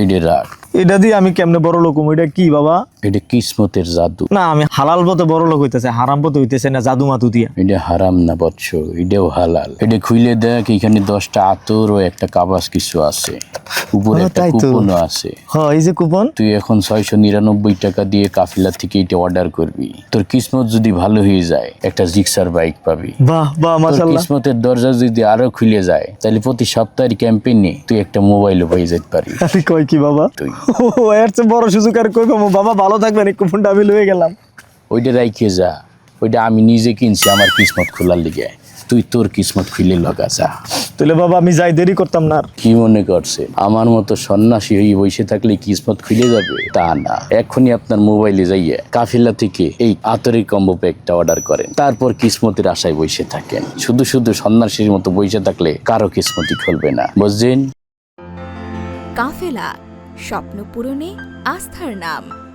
এটা রাগ। এটা দিয়ে আমি কেমনে বড় লোক? এটা কি বাবা? এটা কিসমতের জাদু। না আমি হালাল পথে বড় লোক হইতেছে হারাম পথে হইতেছে না জাদু মাতু দিয়া। এটা হারাম না বৎস এটাও হালাল। এটা খুইলে দেখ এখানে দশটা আতর ও একটা কাবাস কিছু আছে। ও, একটা কুপনও আছে। হ এই যে কুপন? তুই এখন ছয়শো নিরানব্বই টাকা দিয়ে কাফিলা থেকে এটা অর্ডার করবি। তোর কিসমত যদি ভালো হয়ে যায় একটা জিক্সার বাইক পাবি। বাহ বাহ তোর মাশাল্লাহ কিসমতের দরজা যদি আরও খুলে যায় তাহলে প্রতি সপ্তাহের ক্যাম্পেইনে তুই একটা মোবাইলও পেয়ে যেতে পারি আমি কই কি বাবা? ও এর চেয়ে বড় সুযোগ আর কই পাবো? বাবা ভালো থাকবেন এই কুপনটা আমি লয়ে গেলাম। ওইটা রাইখে যা। ওইটা আমি নিজে কিনছি আমার কিসমত খোলার লিগে। তুই তোর কিসমত খুলে লগা যা। তাহলে বাবা আমি যাই দেরি করতাম না কি মনে করছে? আমার মতো সন্ন্যাসী হয়ে বসে থাকলে কিসমত খুলে যাবে? তা না। এখনই আপনার মোবাইলে যাইয়ে কাফিলা থেকে এই আতরের কম্বো প্যাকটা অর্ডার করেন। তারপর কিসমতের আশায় বসে থাকেন। শুধু শুধু সন্ন্যাসীর মতো বসে থাকলে কারও কিসমতই খুলবে না। বুঝছেন? কাফেলা স্বপ্ন পূরণে আস্থার নাম।